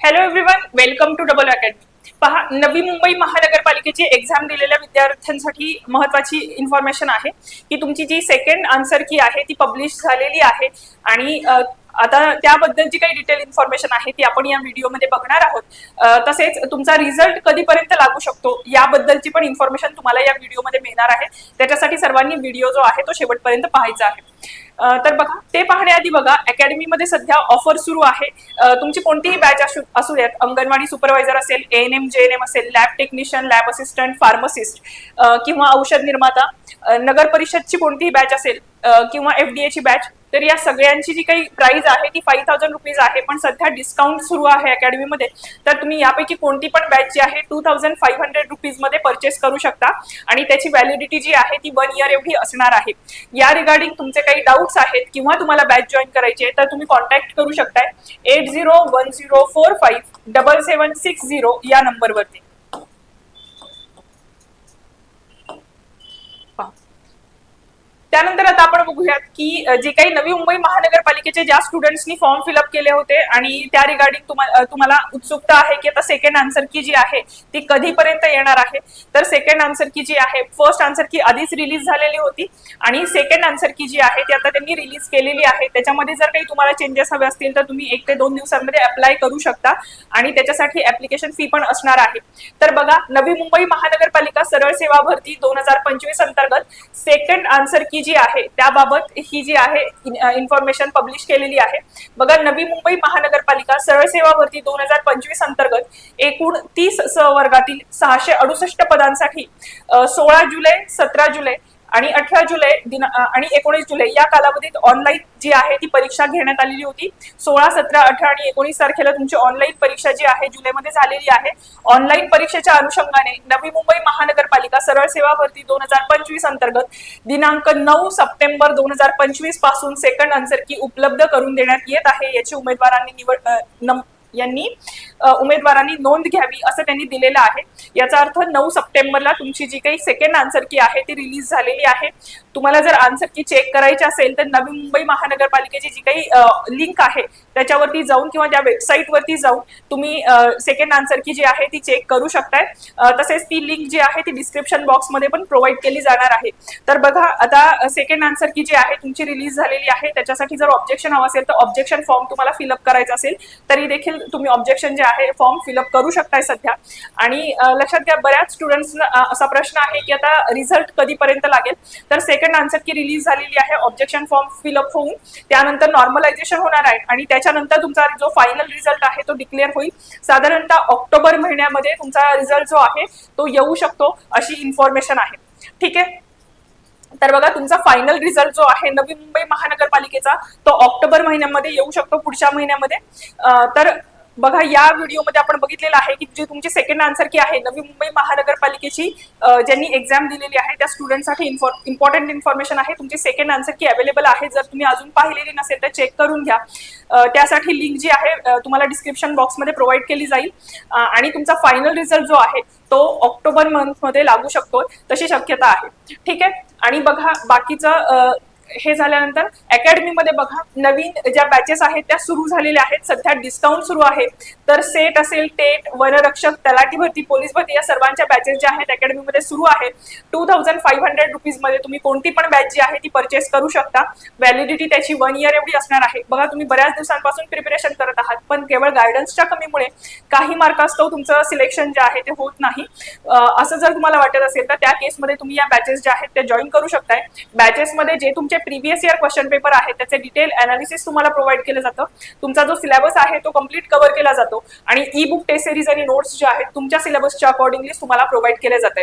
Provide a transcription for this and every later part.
Hello everyone welcome to double academy पहा नवी मुंबई महानगरपालिकेची exam दिलेल्या विद्यार्थ्यांसाठी महत्वाची इन्फॉर्मेशन आहे की तुमची जी सेकंड आन्सर की आहे ती पब्लिश झालेली आहे. आणि आता आता त्याबद्दलची काही डिटेल इन्फॉर्मेशन आहे ती आपण या व्हिडिओमध्ये बघणार आहोत. तसेच तुमचा रिझल्ट कधीपर्यंत लागू शकतो याबद्दलची पण इन्फॉर्मेशन तुम्हाला या व्हिडिओमध्ये मिळणार आहे. त्याच्यासाठी सर्वांनी व्हिडिओ जो आहे तो शेवटपर्यंत पाहायचा आहे. तर बघा ते पाहण्याआधी बघा अकॅडमीमध्ये सध्या ऑफर सुरू आहे. तुमची कोणतीही बॅच असू असू द्यात. अंगणवाडी सुपरवायझर असेल N M J N M असेल lab technician lab assistant pharmacist किंवा औषध निर्माता नगर परिषदची कोणतीही बॅच असेल किंवा एफ डी एची बॅच तर या सगळ्यांची जी काही प्राइस आहे ती फाईव्ह थाउजंड रुपीज आहे. पण सध्या डिस्काउंट सुरू आहे अकॅडमीमध्ये तर तुम्ही यापैकी कोणती पण बॅच जी आहे टू थाउजंड फाईव्ह हंड्रेड रुपीजमध्ये परचेस करू शकता. आणि त्याची व्हॅलिडिटी जी आहे ती वन इयर एवढी असणार आहे. या रिगार्डिंग तुमचे काही डाऊट्स आहेत किंवा तुम्हाला बॅच जॉईन करायची आहे तर तुम्ही कॉन्टॅक्ट करू शकताय. Eight zero one zero four five double seven six zero या नंबरवरती त्यानंतर आता आपण बघूयात की जे काही नवी मुंबई महानगरपालिकेचे ज्या स्टुडंट्सनी फॉर्म फिलअप केले होते आणि त्या रिगार्डिंग तुम्हाला तुम्हाला उत्सुकता आहे की आता सेकंड आन्सर की जी आहे ती कधीपर्यंत येणार आहे? तर सेकंड आन्सर की जी आहे फर्स्ट आन्सर की आधीच रिलीज झालेली होती आणि सेकंड आन्सर की जी आहे ती आता त्यांनी रिलीज केलेली आहे. त्याच्यामध्ये जर काही तुम्हाला चेंजेस हवे असतील तर तुम्ही एक ते दोन दिवसांमध्ये अप्लाय करू शकता आणि त्याच्यासाठी ऍप्लिकेशन फी पण असणार आहे. तर बघा नवी मुंबई महानगरपालिका सरळ सेवा भरती दोन हजार पंचवीस अंतर्गत सेकंड आन्सर की जी आहे त्याबाबत ही जी आहे इन्फॉर्मेशन पब्लिश केलेली आहे. बघा नवी मुंबई महानगरपालिका सरळ सेवा भरती दोन हजार पंचवीस अंतर्गत एकूण तीस वर्गातील सहाशे अडुसष्ट पदांसाठी सोळा जुलै सतरा जुलै आणि अठरा जुलै दिन आणि एकोणीस जुलै या कालावधीत ऑनलाईन जी आहे ती परीक्षा घेण्यात आलेली होती. सोळा सतरा अठरा आणि एकोणीस तारखेला तुमची ऑनलाईन परीक्षा जी आहे जुलैमध्ये झालेली आहे. ऑनलाईन परीक्षेच्या अनुषंगाने नवी मुंबई महानगरपालिका सरळ सेवा भरती दोन हजार पंचवीस अंतर्गत दिनांक नऊ सप्टेंबर दोन हजार पंचवीसपासून सेकंड आन्सर की उपलब्ध करून देण्यात येत आहे याची उमेदवारांनी निवड यांनी उमेदवारांनी नोंद घ्यावी असं त्यांनी दिलेलं आहे. याचा अर्थ नऊ सप्टेंबरला तुमची जी काही सेकंड आन्सर की आहे ती रिलीज झालेली आहे. तुम्हाला जर आन्सर की चेक करायची असेल तर नवी मुंबई महानगरपालिकेची जी काही लिंक आहे त्याच्यावरती जाऊन किंवा त्या वेबसाईटवरती जाऊन तुम्ही सेकंड आन्सर की जी आहे ती चेक करू शकताय. तसेच ती लिंक जी आहे ती डिस्क्रिप्शन बॉक्समध्ये पण प्रोव्हाइड केली जाणार आहे. तर बघा आता सेकंड आन्सर की जी आहे तुमची रिलीज झालेली आहे. त्याच्यासाठी जर ऑब्जेक्शन हवं असेल तर ऑब्जेक्शन फॉर्म तुम्हाला फिलअप करायचा असेल तरी देखील तुम्ही ऑब्जेक्शन जे आहे फॉर्म फिलअप करू शकताय सध्या. आणि लक्षात घ्या बऱ्याच स्टुडंट्सना असा प्रश्न आहे की आता रिझल्ट कधीपर्यंत लागेल? तर सेकंड आन्सर की रिलीज झालेली आहे ऑब्जेक्शन फॉर्म फिलअप होऊन. त्यानंतर नॉर्मलायझेशन होणार आहे आणि त्याच्यानंतर तुमचा जो फायनल रिझल्ट आहे तो डिक्लेअर होईल. साधारणतः ऑक्टोबर महिन्यामध्ये तुमचा रिझल्ट जो आहे तो येऊ शकतो अशी इन्फॉर्मेशन आहे. ठीक आहे? तर बघा तुमचा फायनल रिझल्ट जो आहे नवी मुंबई महानगरपालिकेचा तो ऑक्टोबर महिन्यामध्ये येऊ शकतो पुढच्या महिन्यामध्ये. तर बघा या व्हिडिओमध्ये आपण बघितलेलं आहे की जे तुमची सेकंड आन्सर की आहे नवी मुंबई महानगरपालिकेची ज्यांनी एक्झाम दिलेली आहे त्या स्टुडंटसाठी इम्पॉर्टंट इन्फॉर्मेशन आहे. तुमची सेकंड आन्सर की अवेलेबल आहे. जर तुम्ही अजून पाहिलेली नसेल तर चेक करून घ्या. त्यासाठी लिंक जी आहे तुम्हाला डिस्क्रिप्शन बॉक्समध्ये प्रोव्हाइड केली जाईल. आणि तुमचा फायनल रिझल्ट जो आहे तो ऑक्टोबर मंथमध्ये लागू शकतो तशी शक्यता आहे. ठीक आहे? आणि बघा बाकीचं हे झाल्यानंतर अकॅडमीमध्ये बघा नवीन ज्या बॅचेस आहेत त्या सुरू झालेल्या आहेत. सध्या डिस्काउंट सुरू आहे. तर सेट असेल टेट वनरक्षक तलाठी भरती पोलीस भरती या सर्वांच्या बॅचेस ज्या आहेत अकॅडमीमध्ये सुरू आहे टू थाउजंड फाईव्ह हंड्रेड रुपीजमध्ये तुम्ही कोणती पण बॅच जी आहे ती परचेस करू शकता. व्हॅलिडिटी त्याची वन इयर एवढी असणार आहे. बघा तुम्ही बऱ्याच दिवसांपासून प्रिपरेशन करत आहात पण केवळ गायडन्सच्या कमीमुळे काही मार्कास्तव तुमचं सिलेक्शन जे आहे ते होत नाही. असं जर तुम्हाला वाटत असेल तर त्या केसमध्ये तुम्ही या बॅचेस ज्या आहेत त्या जॉईन करू शकताय. बॅचेसमध्ये जे तुमचे प्रिव्हियस इयर क्वेश्चन पेपर आहेत त्याचे डिटेल अनालिसिस तुम्हाला प्रोव्हाइड केलं जातं. तुमचा जो सिलेबस आहे तो कंप्लीट कव्हर केला जातो. आणि ई बुक टेस्ट सिरीज आणि नोट्स जे आहेत तुमच्या सिलेबसच्या अकॉर्डिंगली तुम्हाला प्रोव्हाइड केले जात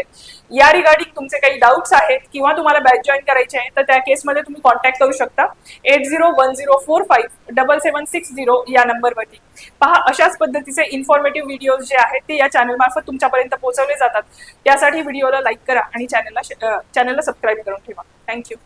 या रिगार्डिंग तुमचे काही डाऊट्स आहेत किंवा तुम्हाला बॅच जॉईन करायचे आहे तर त्या केसमध्ये तुम्ही कॉन्टॅक्ट करू शकता. Eight zero one zero four five double seven six zero या नंबरवरती पहा अशाच पद्धतीचे इन्फॉर्मेटिव्ह व्हिडिओज जे आहेत ते या चॅनल मार्फत तुमच्यापर्यंत पोहोचवले जातात. त्यासाठी व्हिडिओला लाईक करा आणि चॅनलला चॅनलला सबस्क्राईब करून ठेवा. थँक्यू